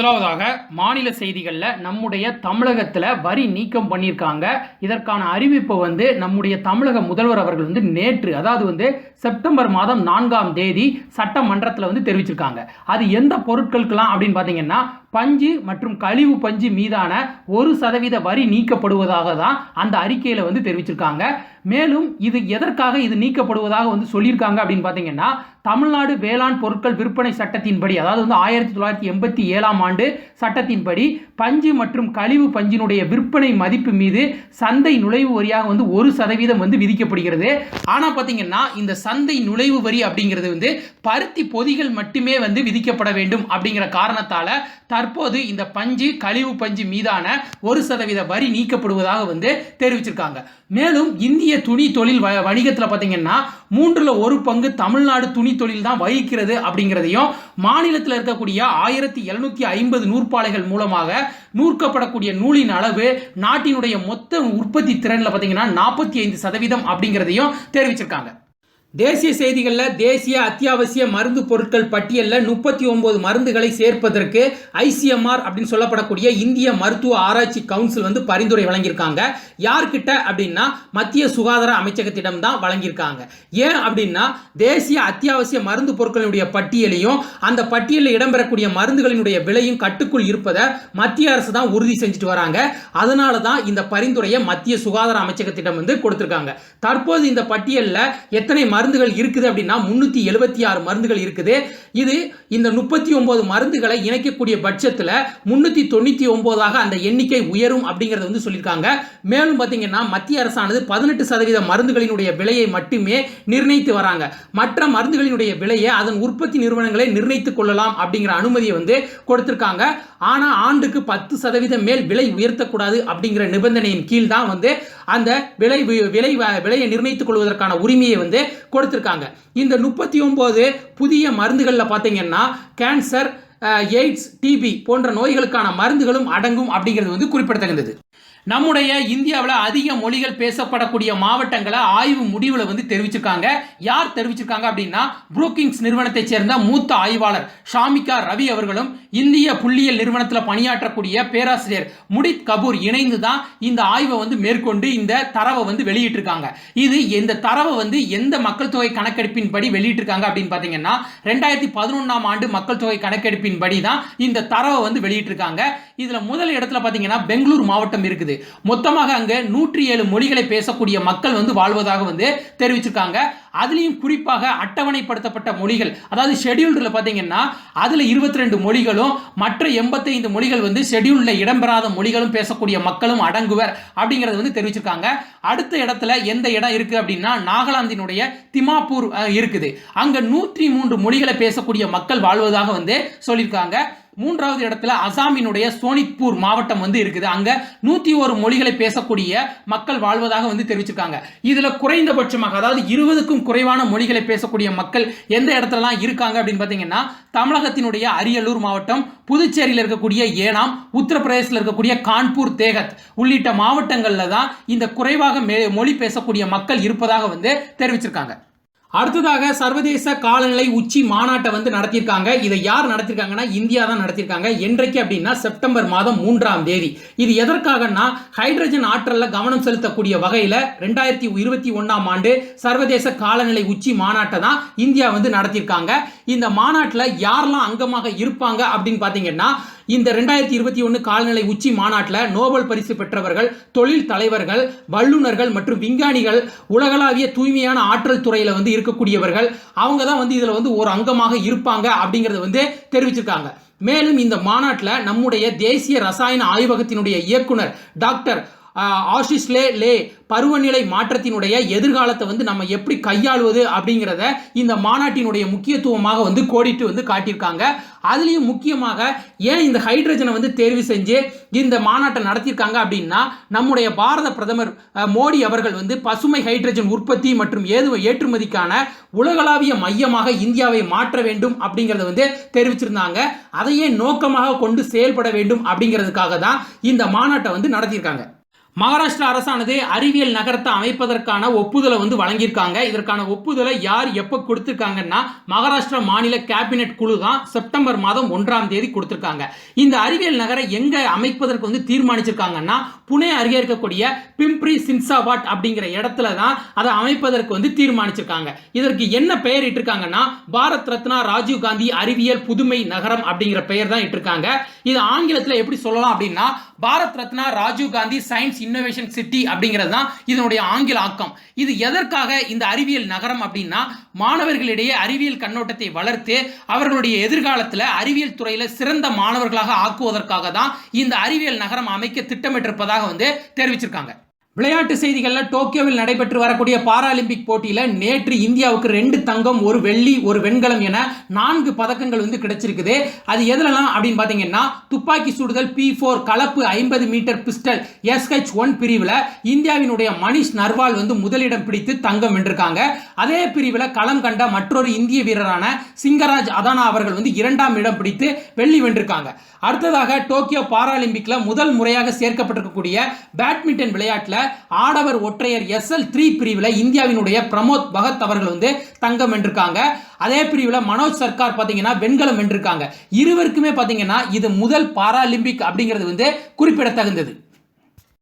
முதலாவதாக மாநில செய்திகளில் நம்முடைய தமிழகத்தில் வரி நீக்கம் பண்ணியிருக்காங்க இதற்கான அறிவிப்பை வந்து நம்முடைய தமிழக முதல்வர் அவர்கள் வந்து நேற்று அதாவது வந்து செப்டம்பர் மாதம் நான்காம் தேதி சட்டமன்றத்தில் வந்து தெரிவிச்சிருக்காங்க. அது எந்த பொருட்களுக்கெல்லாம் அப்படின்னு பார்த்தீங்கன்னா பஞ்சு மற்றும் கழிவு பஞ்சு மீதான ஒரு சதவீத வரி நீக்கப்படுவதாக தான் அந்த அறிக்கையில் வந்து தெரிவிச்சிருக்காங்க. மேலும் இது எதற்காக இது நீக்கப்படுவதாக வந்து சொல்லியிருக்காங்க அப்படின்னு பார்த்தீங்கன்னா தமிழ்நாடு வேளாண் பொருட்கள் விற்பனை சட்டத்தின்படி அதாவது வந்து ஆயிரத்தி தொள்ளாயிரத்தி எண்பத்தி ஏழாம் ஆண்டு சட்டத்தின்படி பஞ்சு மற்றும் கழிவு பஞ்சினுடைய விற்பனை மதிப்பு மீது சந்தை நுழைவு வரியாக வந்து ஒரு சதவீதம் வந்து விதிக்கப்படுகிறது. ஆனால் பார்த்தீங்கன்னா இந்த சந்தை நுழைவு வரி அப்படிங்கிறது வந்து பருத்தி பொதிகள் மட்டுமே வந்து விதிக்கப்பட வேண்டும் அப்படிங்கிற காரணத்தால் தற்போது இந்த பஞ்சு கழிவு பஞ்சு மீதான ஒரு சதவீத வரி நீக்கப்படுவதாக வந்து தெரிவிச்சிருக்காங்க. மேலும் இந்திய துணி தொழில் வ வணிகத்தில் பார்த்தீங்கன்னா மூன்றில் ஒரு பங்கு தமிழ்நாடு துணி தொழில் தான் வகிக்கிறது அப்படிங்கிறதையும் மாநிலத்தில் இருக்கக்கூடிய ஆயிரத்தி எழுநூத்தி ஐம்பது நூற்பாலைகள் மூலமாக நூற்கப்படக்கூடிய நூலின் அளவு நாட்டினுடைய மொத்த உற்பத்தி திறனில் பார்த்தீங்கன்னா நாற்பத்தி ஐந்து சதவீதம் அப்படிங்கிறதையும் தெரிவிச்சிருக்காங்க. தேசிய செய்திகளில் தேசிய அத்தியாவசிய மருந்து பொருட்கள் பட்டியலில் முப்பத்தி ஒன்பது மருந்துகளை சேர்ப்பதற்கு ஐசிஎம்ஆர் அப்படின்னு சொல்லப்படக்கூடிய இந்திய மருத்துவ ஆராய்ச்சி கவுன்சில் வந்து பரிந்துரை வழங்கியிருக்காங்க. யார்கிட்ட அப்படின்னா மத்திய சுகாதார அமைச்சகத்திடம் தான் வழங்கியிருக்காங்க. ஏன் அப்படின்னா தேசிய அத்தியாவசிய மருந்து பொருட்களினுடைய பட்டியலையும் அந்த பட்டியலில் இடம்பெறக்கூடிய மருந்துகளினுடைய விலையும் கட்டுக்குள் இருப்பதை மத்திய அரசு தான் உறுதி செஞ்சுட்டு வராங்க. அதனால தான் இந்த பரிந்துரையை மத்திய சுகாதார அமைச்சகத்திடம் வந்து கொடுத்துருக்காங்க. தற்போது இந்த பட்டியலில் எத்தனை மருந்துகள் இருக்குது அப்படின்னா முன்னூற்றி எழுபத்தி ஆறு மருந்துகள் இருக்குது. இது இந்த முப்பத்தி ஒன்பது மருந்துகளை இணைக்கக்கூடிய பட்சத்தில் முன்னூற்றி தொண்ணூற்றி ஒம்போதாக அந்த எண்ணிக்கை உயரும் அப்படிங்கிறத வந்து சொல்லியிருக்காங்க. மேலும் பார்த்தீங்கன்னா மத்திய அரசானது பதினெட்டு சதவீத மருந்துகளினுடைய விலையை மட்டுமே நிர்ணயித்து வராங்க. மற்ற மருந்துகளினுடைய விலையை அதன் உற்பத்தி நிறுவனங்களை நிர்ணயித்துக் கொள்ளலாம் அப்படிங்கிற அனுமதியை வந்து கொடுத்திருக்காங்க. ஆனால் ஆண்டுக்கு பத்து சதவீதம் மேல் விலை உயர்த்தக்கூடாது அப்படிங்கிற நிபந்தனையின் கீழ் தான் வந்து அந்த விலை விலை விலையை நிர்ணயித்துக் கொள்வதற்கான உரிமையை வந்து கொடுத்துருக்காங்க. இந்த முப்பத்தி ஒம்பது புதிய மருந்துகளில் பார்த்தீங்கன்னா கேன்சர் எய்ட்ஸ் டிபி போன்ற நோய்களுக்கான மருந்துகளும் அடங்கும் அப்படிங்கிறது வந்து குறிப்பிடத்தகுந்தது. நம்முடைய இந்தியாவில் அதிக மொழிகள் பேசப்படக்கூடிய மாவட்டங்களை ஆய்வு முடிவில் வந்து தெரிவிச்சிருக்காங்க. யார் தெரிவிச்சிருக்காங்க அப்படின்னா புரூக்கிங்ஸ் நிறுவனத்தைச் சேர்ந்த மூத்த ஆய்வாளர் ஷாமிகா ரவி அவர்களும் இந்திய புள்ளியியல் நிறுவனத்தில் பணியாற்றக்கூடிய பேராசிரியர் முடித் கபூர் இணைந்து தான் இந்த ஆய்வை வந்து மேற்கொண்டு இந்த தரவை வந்து வெளியிட்டிருக்காங்க. இது இந்த தரவை வந்து எந்த மக்கள் தொகை கணக்கெடுப்பின் படி வெளியிட்டிருக்காங்க அப்படின்னு பார்த்தீங்கன்னா ரெண்டாயிரத்தி பதினொன்றாம் ஆண்டு மக்கள் தொகை கணக்கெடுப்பின் படி தான் இந்த தரவை வந்து வெளியிட்டிருக்காங்க. இதில் முதல் இடத்துல பார்த்தீங்கன்னா பெங்களூர் மாவட்டம் இருக்குது. மொத்தமாக அங்கே நூற்றி ஏழு மொழிகளை பேசக்கூடிய மக்கள் வந்து வாழ்வதாக வந்து தெரிவிச்சிருக்காங்க. அதுலேயும் குறிப்பாக அட்டவணைப்படுத்தப்பட்ட மொழிகள் அதாவது ஷெடியூல்டில் பார்த்தீங்கன்னா அதில் இருபத்தி ரெண்டு மொழிகளும் மற்ற எண்பத்தைந்து மொழிகள் வந்து ஷெடியூலில் இடம்பெறாத மொழிகளும் பேசக்கூடிய மக்களும் அடங்குவர் அப்படிங்கிறது வந்து தெரிவிச்சிருக்காங்க. அடுத்த இடத்துல எந்த இடம் இருக்குது அப்படின்னா நாகாலாந்தினுடைய திமாப்பூர் இருக்குது. அங்கே நூற்றி மூன்று மொழிகளை பேசக்கூடிய மக்கள் வாழ்வதாக வந்து சொல்லியிருக்காங்க. மூன்றாவது இடத்துல அசாமினுடைய சோனித்பூர் மாவட்டம் வந்து இருக்குது. அங்க நூத்தி ஒரு மொழிகளை பேசக்கூடிய மக்கள் வாழ்வதாக வந்து தெரிவிச்சிருக்காங்க. இதுல குறைந்தபட்சமாக அதாவது இருபதுக்கும் குறைவான மொழிகளை பேசக்கூடிய மக்கள் எந்த இடத்துலலாம் இருக்காங்க அப்படின்னு பார்த்தீங்கன்னா தமிழகத்தினுடைய அரியலூர் மாவட்டம் புதுச்சேரியில் இருக்கக்கூடிய ஏனாம் உத்தரப்பிரதேசத்தில் இருக்கக்கூடிய கான்பூர் தேகத் உள்ளிட்ட மாவட்டங்களில் தான் இந்த குறைவாக மே- மொழி பேசக்கூடிய மக்கள் இருப்பதாக வந்து தெரிவிச்சிருக்காங்க. அடுத்ததாக சர்வதேச காலநிலை உச்சி மாநாட்டை வந்து நடத்தியிருக்காங்க. இதை யார் நடத்தியிருக்காங்கன்னா இந்தியா தான் நடத்தியிருக்காங்க. என்றைக்கு அப்படின்னா செப்டம்பர் மாதம் மூன்றாம் தேதி. இது எதற்காகன்னா ஹைட்ரஜன் ஆற்றலில் கவனம் செலுத்தக்கூடிய வகையில் ரெண்டாயிரத்தி இருபத்தி ஒன்றாம் ஆண்டு சர்வதேச காலநிலை உச்சி மாநாட்டை தான் இந்தியா வந்து நடத்தியிருக்காங்க. இந்த மாநாட்டில் யாரெல்லாம் அங்கமாக இருப்பாங்க அப்படின்னு பார்த்தீங்கன்னா இந்த ரெண்டாயிரத்தி இருபத்தி ஒன்று காலநிலை உச்சி மாநாட்டில் நோபல் பரிசு பெற்றவர்கள் தொழில் தலைவர்கள் வல்லுநர்கள் மற்றும் விஞ்ஞானிகள் உலகளாவிய தூய்மையான ஆற்றல் துறையில் வந்து இருக்கக்கூடியவர்கள் அவங்க தான் வந்து இதில் வந்து ஒரு அங்கமாக இருப்பாங்க அப்படிங்கிறத வந்து தெரிவிச்சிருக்காங்க. மேலும் இந்த மாநாட்டில் நம்முடைய தேசிய ரசாயன ஆய்வகத்தினுடைய இயக்குனர் டாக்டர் ஆஷிஸ்லே லே லே பருவநிலை மாற்றத்தினுடைய எதிர்காலத்தை வந்து நம்ம எப்படி கையாளுவது அப்படிங்கிறத இந்த மாநாட்டினுடைய முக்கியத்துவமாக வந்து கோடிட்டு வந்து காட்டியிருக்காங்க. அதுலேயும் முக்கியமாக ஏன் இந்த ஹைட்ரஜனை வந்து தேர்வு செஞ்சு இந்த மாநாட்டை நடத்தியிருக்காங்க அப்படின்னா நம்முடைய பாரத பிரதமர் மோடி அவர்கள் வந்து பசுமை ஹைட்ரஜன் உற்பத்தி மற்றும் ஏது ஏற்றுமதிக்கான உலகளாவிய மையமாக இந்தியாவை மாற்ற வேண்டும் அப்படிங்கிறத வந்து தெரிவிச்சிருந்தாங்க. அதையே நோக்கமாக கொண்டு செயல்பட வேண்டும் அப்படிங்கிறதுக்காக தான் இந்த மாநாட்டை வந்து நடத்தியிருக்காங்க. மகாராஷ்டிரா அரசானது அறிவியல் நகரத்தை அமைப்பதற்கான ஒப்புதலை வந்து வழங்கியிருக்காங்க. இதற்கான ஒப்புதலை யார் எப்போ கொடுத்திருக்காங்கன்னா மகாராஷ்டிரா மாநில கேபினெட் குழு தான் செப்டம்பர் மாதம் ஒன்றாம் தேதி கொடுத்திருக்காங்க. இந்த அறிவியல் நகரை எங்க அமைப்பதற்கு வந்து தீர்மானிச்சிருக்காங்கன்னா புனே அருகே இருக்கக்கூடிய பிம்ப்ரி சின்சாவாட் அப்படிங்கிற இடத்துல தான் அதை அமைப்பதற்கு வந்து தீர்மானிச்சிருக்காங்க. இதற்கு என்ன பெயர் இட்டிருக்காங்கன்னா பாரத் ரத்னா ராஜீவ் காந்தி அறிவியல் புதுமை நகரம் அப்படிங்கிற பெயர் தான் இட்டிருக்காங்க. இது ஆங்கிலத்தில் எப்படி சொல்லலாம் அப்படின்னா Bharat Ratna Rajiv Gandhi science innovation city அப்படிங்கிறது தான் இதனுடைய ஆங்கில ஆக்கம். இது எதற்காக இந்த அறிவியல் நகரம் அப்படின்னா மாணவர்களிடையே அறிவியல் கண்ணோட்டத்தை வளர்த்து அவர்களுடைய எதிர்காலத்தில் அறிவியல் துறையில் சிறந்த மாணவர்களாக ஆக்குவதற்காக தான் இந்த அறிவியல் நகரம் அமைக்க திட்டமிட்டிருப்பதாக வந்து தெரிவிச்சிருக்காங்க. விளையாட்டு செய்திகளில் டோக்கியோவில் நடைபெற்று வரக்கூடிய பாராலிம்பிக் போட்டியில் நேற்று இந்தியாவுக்கு ரெண்டு தங்கம் ஒரு வெள்ளி ஒரு வெண்கலம் என நான்கு பதக்கங்கள் வந்து கிடைச்சிருக்குது. அது எதுலலாம் அப்படின்னு பார்த்தீங்கன்னா துப்பாக்கி சுடுதல் பி ஃபோர் கலப்பு ஐம்பது மீட்டர் பிஸ்டல் எஸ்ஹெச் ஒன் பிரிவில் இந்தியாவினுடைய மணிஷ் நர்வால் வந்து முதலிடம் பிடித்து தங்கம் வென்றிருக்காங்க. அதே பிரிவில் களம் கண்ட மற்றொரு இந்திய வீரரான சிங்கராஜ் அதானா அவர்கள் வந்து இரண்டாம் இடம் பிடித்து வெள்ளி வென்றிருக்காங்க. அடுத்ததாக டோக்கியோ பாராலிம்பிக்கில் முதல் முறையாக சேர்க்கப்பட்டிருக்கக்கூடிய பேட்மிண்டன் விளையாட்டில் ஆடவர் ஒற்றையர் எஸ்எல் த்ரீ பிரிவில் இந்தியாவினுடைய பிரமோத் பகத் அவர்கள் வந்து தங்கம் வென்றிருக்காங்க. அதே பிரிவில் மனோஜ் சர்க்கார் பார்த்தீங்கன்னா வெண்கலம் வென்றிருக்காங்க. இருவருக்குமே பார்த்தீங்கன்னா இது முதல் பாராலிம்பிக் அப்படிங்கிறது வந்து குறிப்பிடத்தகுந்தது.